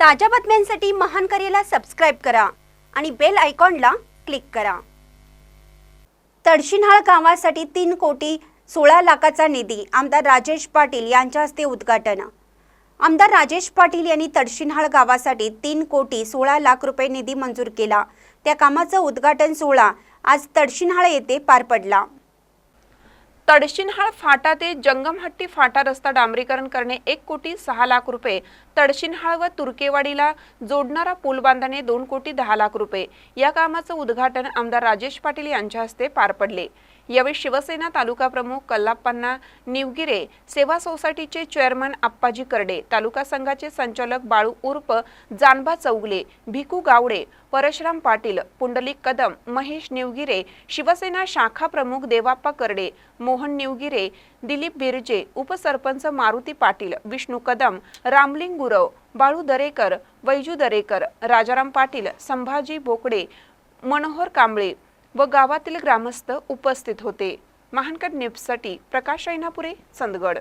ताज्या बातम्यांसाठी महान करेला सबस्क्राईब करा आणि बेल आयकॉनला क्लिक करा. तडशिन्हाळ गावासाठी तीन कोटी सोळा लाखाचा निधी आमदार राजेश पाटील यांच्या हस्ते उद्घाटन. आमदार राजेश पाटील यांनी तडशिन्हाळ गावासाठी तीन कोटी सोळा लाख रुपये निधी मंजूर केला. त्या कामाचं उद्घाटन सोहळा आज तडशिन्हाळ येथे पार पडला. तडशिनहाळ फाटा ते जंगमहट्टी फाटा रस्ता डांबरीकरण करणे एक कोटी सहा लाख रुपये. तडशिनहाळ व तुर्केवाडीला जोडणारा पूल बांधणे दोन कोटी दहा लाख रुपये. या कामाचं उद्घाटन आमदार राजेश पाटील यांच्या हस्ते पार पडले. यावेळी शिवसेना तालुका प्रमुख कल्लाप्पांना निवगिरे सेवा सोसायटीचे चेअरमन आप्पाजी करडे तालुका संघाचे संचालक बाळू उर्फ जानबा चौगले भिकू गावडे परशुराम पाटील पुंडलिक कदम महेश निवगिरे शिवसेना शाखा प्रमुख देवाप्पा करडे मोहन निवगिरे दिलीप बिरजे उपसरपंच मारुती पाटील विष्णू कदम रामलिंग गुरव बाळू दरेकर वैजू दरेकर राजाराम पाटील संभाजी बोकडे मनोहर कांबळे व गावातील ग्रामस्थ उपस्थित होते. महानकट न्यूजसाठी प्रकाश रैनापुरे चंदगड.